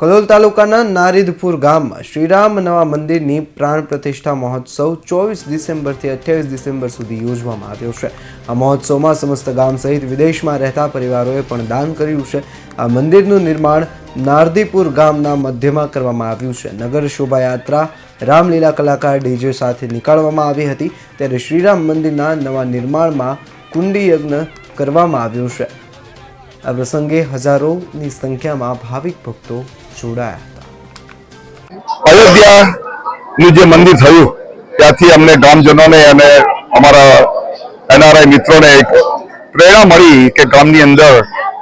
કલોલ તાલુકાના નારીદપુર ગામમાં શ્રીરામ નવા મંદિરની પ્રાણ પ્રતિષ્ઠા મહોત્સવ ચોવીસ ડિસેમ્બરથી અઠ્યાવીસ ડિસેમ્બર સુધી યોજવામાં આવ્યો છે. આ મહોત્સવમાં સમસ્ત ગામ સહિત વિદેશમાં રહેતા પરિવારોએ પણ દાન કર્યું છે. આ મંદિરનું નિર્માણ નારદીપુર ગામના મધ્યમાં કરવામાં આવ્યું છે. નગર શોભાયાત્રા રામલીલા કલાકાર ડીજે સાથે નીકાળવામાં આવી હતી. ત્યારે શ્રીરામ મંદિરના નવા નિર્માણમાં કુંડી યજ્ઞ કરવામાં આવ્યું છે. આ પ્રસંગે હજારોની સંખ્યામાં ભાવિક ભક્તો જોડાયા અયોધ્યાનું જે મંદિર થયું, ત્યાંથી અમને ગામજનોને અને અમારા એનઆરઆઈ મિત્રોને એક પ્રેરણા મળી કે ગામની અંદર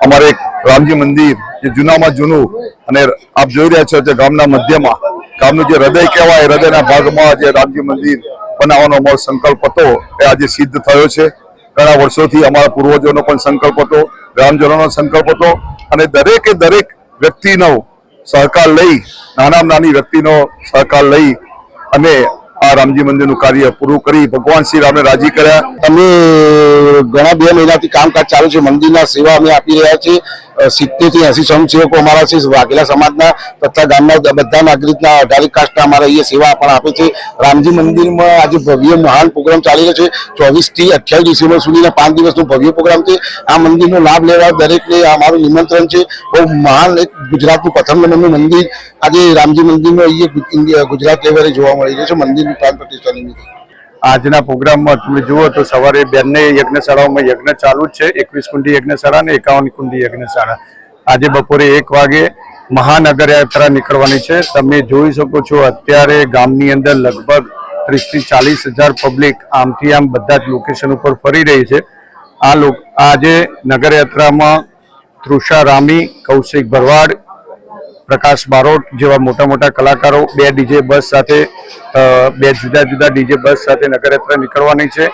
અમારે એક રામજી મંદિર, જે જૂનામાં જૂનું અને આપ જોઈ રહ્યા છો જે ગામના મધ્યમાં, ગામનું જે હૃદય કહેવાય, હૃદયના ભાગમાં જે રામજી મંદિર બનાવવાનો અમારો સંકલ્પ હતો, એ આજે સિદ્ધ થયો છે. ઘણા વર્ષોથી અમારા પૂર્વજોનો પણ સંકલ્પ હતો, ગ્રામજનોનો સંકલ્પ હતો અને દરેકે દરેક વ્યક્તિનો સહકાર લઈ, નાનામાં નાની વ્યક્તિનો સહકાર લઈ અને આ રામજી મંદિરનું કાર્ય પૂરું કરી ભગવાન શ્રી રામને રાજી કર્યા. અમે ઘણા બે મહિનાથી કામકાજ ચાલુ છે. મંદિરના સેવા અમે આપી રહ્યા છીએ. સિત્તેરથી એસી સ્વયંસેવકો અમારા છે. વાઘેલા સમાજના તથા ગામના બધા નાગરિકના અઢારી કાસ્ટના અમારા અહીંયા સેવા પણ આપે છે. રામજી મંદિરમાં આજે ભવ્ય મહાન પ્રોગ્રામ ચાલી રહ્યો છે. ચોવીસથી અઠ્યાવીસ ડિસેમ્બર સુધીના પાંચ દિવસનો ભવ્ય પ્રોગ્રામ છે. આ મંદિરનો લાભ લેવા દરેકને અમારું નિમંત્રણ છે. બહુ મહાન એક ગુજરાતનું પ્રથમ નંબરનું મંદિર આજે રામજી મંદિરનો અહીંયા ગુજરાત લેવલે જોવા મળી રહ્યો છે. મંદિરની પ્રાણ પ્રતિષ્ઠા નિમિત્તે. આજના પ્રોગ્રામમાં તમે જુઓ તો સવારે બંને યજ્ઞશાળાઓમાં યજ્ઞ ચાલુ જ છે. એકવીસ કુંડી યજ્ઞશાળા અને એકાવન કુંડી યજ્ઞશાળા. આજે બપોરે એક વાગે મહાનગર યાત્રા નીકળવાની છે. તમે જોઈ શકો છો અત્યારે ગામની અંદર લગભગ ત્રીસથી ચાલીસ હજાર પબ્લિક આમથી આમ બધા જ લોકેશન ઉપર ફરી રહી છે. આ લોક, આજે નગરયાત્રામાં તૃષા રામી, કૌશિક ભરવાડ પ્રકાશ બારોટ જેવા મોટા મોટા કલાકારો, બે ડીજે બસ સાથે બે જુદા જુદા ડીજે બસ સાથે નગરયાત્રા નીકળવાની છે.